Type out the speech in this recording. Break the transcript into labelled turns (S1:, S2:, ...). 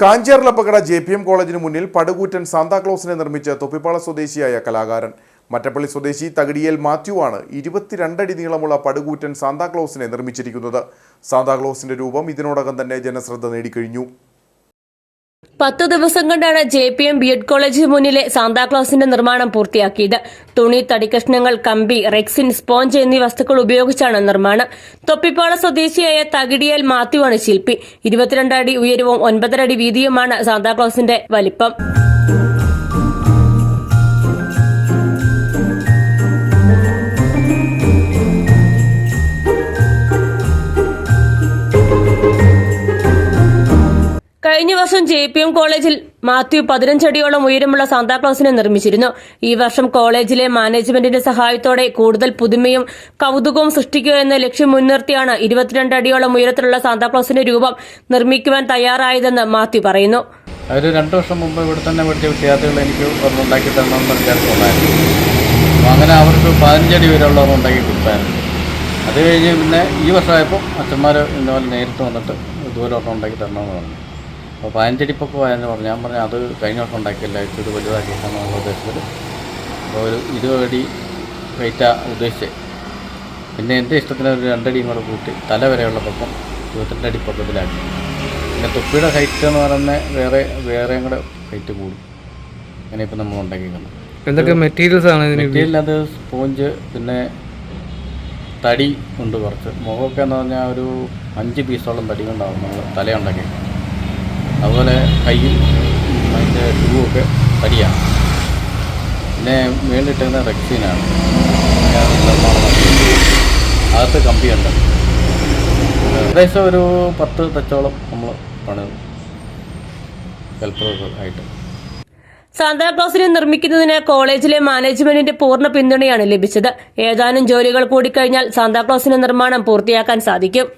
S1: കാഞ്ചേറിലപ്പകട J P M കോളേജിന് മുന്നിൽ പടുകൂറ്റൻ സാന്താക്ലോസിനെ നിർമ്മിച്ച തൊപ്പിപ്പാള സ്വദേശിയായ കലാകാരൻ. മറ്റപ്പള്ളി സ്വദേശി തകിടിയേൽ മാത്യു ആണ് ഇരുപത്തിരണ്ടടി നീളമുള്ള പടുകൂറ്റൻ സാന്താക്ലോസിനെ നിർമ്മിച്ചിരിക്കുന്നത്. സാന്താക്ലോസിന്റെ രൂപം ഇതിനോടകം തന്നെ ജനശ്രദ്ധ നേടിക്കഴിഞ്ഞു.
S2: പത്ത് ദിവസം കൊണ്ടാണ് J P M B Ed കോളേജിന് മുന്നിലെ സാന്താക്ലോസിന്റെ നിർമ്മാണം പൂർത്തിയാക്കിയത്. തുണി തടിക്കഷ്ണങ്ങൾ കമ്പി റെക്സിൻ സ്പോഞ്ച് എന്നീ വസ്തുക്കൾ ഉപയോഗിച്ചാണ് നിർമ്മാണം. തൊപ്പിപ്പാള സ്വദേശിയായ തകിടിയൽ മാത്യുവാണ് ശില്പി. ഇരുപത്തിരണ്ട് അടി ഉയരവും ഒൻപതര അടി വീതിയുമാണ് സാന്താക്ലോസിന്റെ വലിപ്പം. കഴിഞ്ഞ വർഷം ജെ പി എം കോളേജിൽ മാത്യു പതിനഞ്ചടിയോളം ഉയരമുള്ള സാന്താക്ലോസിനെ നിർമ്മിച്ചിരുന്നു. ഈ വർഷം കോളേജിലെ മാനേജ്മെന്റിന്റെ സഹായത്തോടെ കൂടുതൽ പുതുമയും കൗതുകവും സൃഷ്ടിക്കുക എന്ന ലക്ഷ്യം മുൻനിർത്തിയാണ് ഇരുപത്തിരണ്ട് അടിയോളം ഉയരത്തിലുള്ള സാന്താക്ലോസിന്റെ രൂപം നിർമ്മിക്കുവാൻ തയ്യാറായതെന്ന് മാത്യു പറയുന്നു.
S3: ഒരു രണ്ട് വർഷം മുമ്പ് ഇവിടെ തന്നെ പഠിച്ച വിദ്യാർത്ഥികൾ എനിക്ക് ഒരെണ്ണം ഉണ്ടാക്കി തരണമെന്ന് വിചാരിച്ചുണ്ടായിരുന്നു അങ്ങനെ അവർക്ക് പതിനഞ്ചടി വരെയുള്ള ഉണ്ടാക്കി കൊടുത്തായിരുന്നു. അത് കഴിഞ്ഞ് പിന്നെ ഈ വർഷമായപ്പോൾ അച്ഛന്മാർ ഇന്നപോലെ നേരിട്ട് വന്നിട്ട് ദൂരം ഉണ്ടാക്കി തരണമെന്ന് പറഞ്ഞു. അപ്പോൾ പതിനഞ്ചടി പൊക്കെ ആയെന്ന് പറഞ്ഞു. ഞാൻ പറഞ്ഞു അത് കഴിഞ്ഞ വർഷം ഉണ്ടാക്കിയല്ല? ഇത് വലുതാക്കി എന്നുള്ള ഉദ്ദേശത്തിൽ അപ്പോൾ ഒരു ഇരുപത് അടി വെയിറ്റാ ഉദ്ദേശിച്ചത് പിന്നെ എന്റെ ഇഷ്ടത്തിന് ഒരു രണ്ടടിയും കൂടെ കൂട്ടി തല വരെയുള്ള പൊക്കം ഇരുപത്തിരണ്ട് അടി പൊക്കത്തിലാക്കി. പിന്നെ തൊപ്പിയുടെ ഹൈറ്റ് എന്ന് പറയുന്നത് വേറെ വേറെയും കൂടെ ഹൈറ്റ് കൂടും. അങ്ങനെ ഇപ്പം നമ്മൾ ഉണ്ടാക്കിക്കുന്നത്
S4: എന്തൊക്കെ മെറ്റീരിയൽസ് ആണ്
S3: മെറ്റീരിയൽ അത് സ്പോഞ്ച് പിന്നെ തടി ഉണ്ട് കുറച്ച്. മുഖമൊക്കെ എന്ന് പറഞ്ഞാൽ ഒരു അഞ്ച് പീസോളം തടി കൊണ്ടാവും നമ്മൾ തല ഉണ്ടാക്കി അതുപോലെ കയ്യിൽ അതിന്റെ ഷൂ ഒക്കെ തടിയാണ് പിന്നെ മേളിലിട്ടുന്ന റെക്സീനാണ് അകത്ത് കമ്പിയുണ്ട് ഏകദേശം ഒരു പത്ത് തച്ചോളം നമ്മൾ പണിത് ഹെൽപ്പറൊക്കെ ആയിട്ട്.
S2: സാന്താക്ലോസിനെ നിർമ്മിക്കുന്നതിന് കോളേജിലെ മാനേജ്മെന്റിന്റെ പൂർണ പിന്തുണയാണ് ലഭിച്ചത്. ഏതാനും ജോലികൾ കൂടി കഴിഞ്ഞാൽ സാന്താക്ലോസിന്റെ നിർമ്മാണം പൂർത്തിയാക്കാൻ സാധിക്കും.